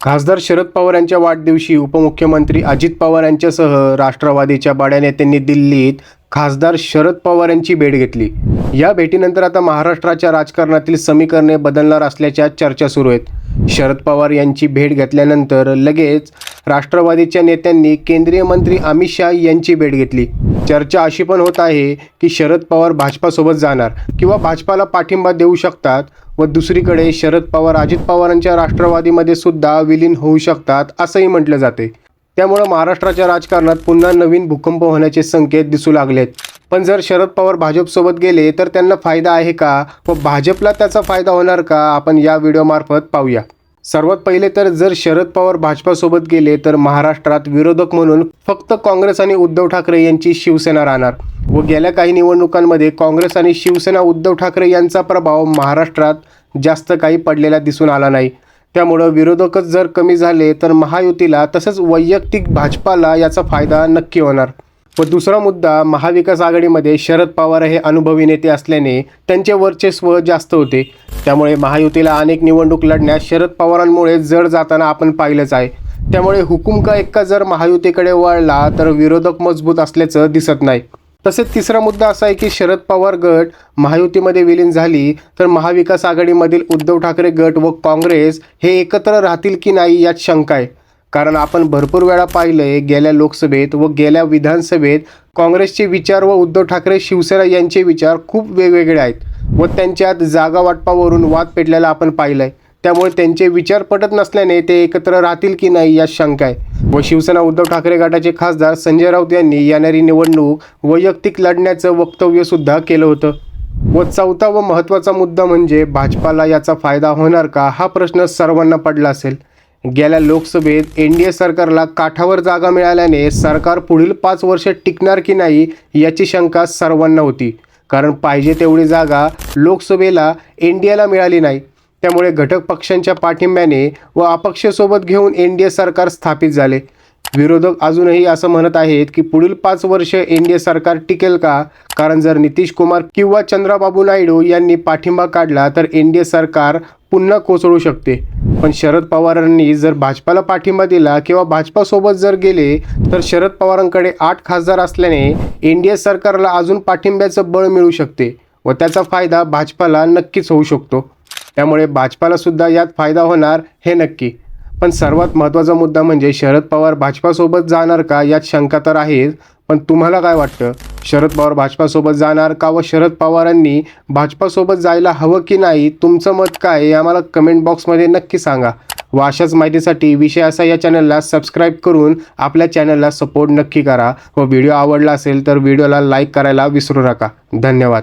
खासदार शरद पवार यांच्या वाढदिवशी उपमुख्यमंत्री अजित पवार यांच्यासह राष्ट्रवादीच्या बड्या नेत्यांनी दिल्लीत खासदार शरद पवार यांची भेट घेतली. या भेटीनंतर आता महाराष्ट्राच्या राजकारणातील समीकरणे बदलणार असल्याच्या चर्चा सुरू आहेत. शरद पवार यांची भेट घेतल्यानंतर लगेच राष्ट्रवादीच्या नेत्यांनी केंद्रीय मंत्री अमित शाह यांची भेट घेतली. चर्चा अशी पण होत आहे की शरद पवार भाजपासोबत जाणार किंवा भाजपाला पाठिंबा देऊ शकतात व दुसरीकडे शरद पवार अजित पवारांच्या राष्ट्रवादीमध्ये सुद्धा विलीन होऊ शकतात असंही म्हटलं जाते. त्यामुळं महाराष्ट्राच्या राजकारणात पुन्हा नवीन भूकंप होण्याचे संकेत दिसू लागलेत. पण जर शरद पवार भाजपसोबत गेले तर त्यांना फायदा आहे का? व भाजपला त्याचा फायदा होणार का? आपण या व्हिडिओमार्फत पाहूया. सर्वात पहिले तर जर शरद पवार भाजपासोबत गेले तर महाराष्ट्रात विरोधक म्हणून फक्त काँग्रेस आणि उद्धव ठाकरे यांची शिवसेना राहणार व गेल्या काही निवडणुकांमध्ये काँग्रेस आणि शिवसेना उद्धव ठाकरे यांचा प्रभाव महाराष्ट्रात जास्त काही पडलेला दिसून आला नाही. त्यामुळं विरोधकच जर कमी झाले तर महायुतीला तसंच वैयक्तिक भाजपाला याचा फायदा नक्की होणार. व दुसरा मुद्दा महाविकास आघाडीमध्ये शरद पवार हे अनुभवी नेते असल्याने त्यांचे वर्चस्व जास्त होते. त्यामुळे महायुतीला अनेक निवडणूक लढण्यास शरद पवारांमुळे जड जाताना आपण पाहिलंच आहे. त्यामुळे हुकुम का एक्का जर महायुतीकडे वळला तर विरोधक मजबूत असल्याचं दिसत नाही. तसेच तिसरा मुद्दा असा आहे की शरद पवार गट महायुतीमध्ये विलीन झाली तर महाविकास आघाडीमधील उद्धव ठाकरे गट व काँग्रेस हे एकत्र राहतील की नाही यात शंका आहे. कारण आपण भरपूर वेळा पाहिलंय गेल्या लोकसभेत व गेल्या विधानसभेत काँग्रेसचे विचार व उद्धव ठाकरे शिवसेना यांचे विचार खूप वेगवेगळे आहेत. व त्यांच्यात जागा वाटपावरून वाद पेटलेला आपण पाहिलंय. त्यामुळे त्यांचे विचार पटत नसल्याने ते एकत्र राहतील की नाही यात शंका आहे. व शिवसेना उद्धव ठाकरे गटाचे खासदार संजय राऊत यांनी येणारी निवडणूक वैयक्तिक लढण्याचं वक्तव्य सुद्धा केलं होतं. व चौथा व महत्त्वाचा मुद्दा म्हणजे भाजपाला याचा फायदा होणार का हा प्रश्न सर्वांना पडला असेल. गेल्या लोकसभेत एन डी ए सरकारला काठावर जागा मिळाल्याने सरकार पुढील पाच वर्ष टिकणार की नाही याची शंका सर्वांना होती. कारण पाहिजे तेवढी जागा लोकसभेला एन डी एला मिळाली नाही. त्यामुळे घटक पक्षांच्या पाठिंब्याने व अपक्षसोबत घेऊन एन डी ए सरकार स्थापित झाले. विरोधक अजूनही असं म्हणत आहेत की पुढील पाच वर्ष एन डी ए सरकार टिकेल का? कारण जर नितीश कुमार किंवा चंद्राबाबू नायडू यांनी पाठिंबा काढला तर एन डी ए सरकार पुन्हा कोसळू शकते. पण शरद पवारांनी जर भाजपाला पाठिंबा दिला किंवा भाजपासोबत जर गेले तर शरद पवारांकडे आठ खासदार असल्याने एन डी ए सरकारला अजून पाठिंब्याचं बळ मिळू शकते व त्याचा फायदा भाजपाला नक्कीच होऊ शकतो. त्यामुळे भाजपाला सुद्धा यात फायदा होणार हे नक्की. पण सर्वात महत्त्वाचा मुद्दा म्हणजे शरद पवार भाजपासोबत जाणार का यात शंका तर आहेच पण तुम्हाला काय वाटतं? शरद पवार भाजपासोबत जाणार का व शरद पवारांनी भाजपासोबत जायला हवं की नाही? तुमचं मत काय आहे? आम्हाला कमेंट बॉक्समध्ये नक्की सांगा. व अशाच माहितीसाठी विषय असा या चॅनलला सबस्क्राईब करून आपल्या चॅनलला सपोर्ट नक्की करा. व व्हिडिओ आवडला असेल तर व्हिडिओला लाईक करायला विसरू नका. धन्यवाद.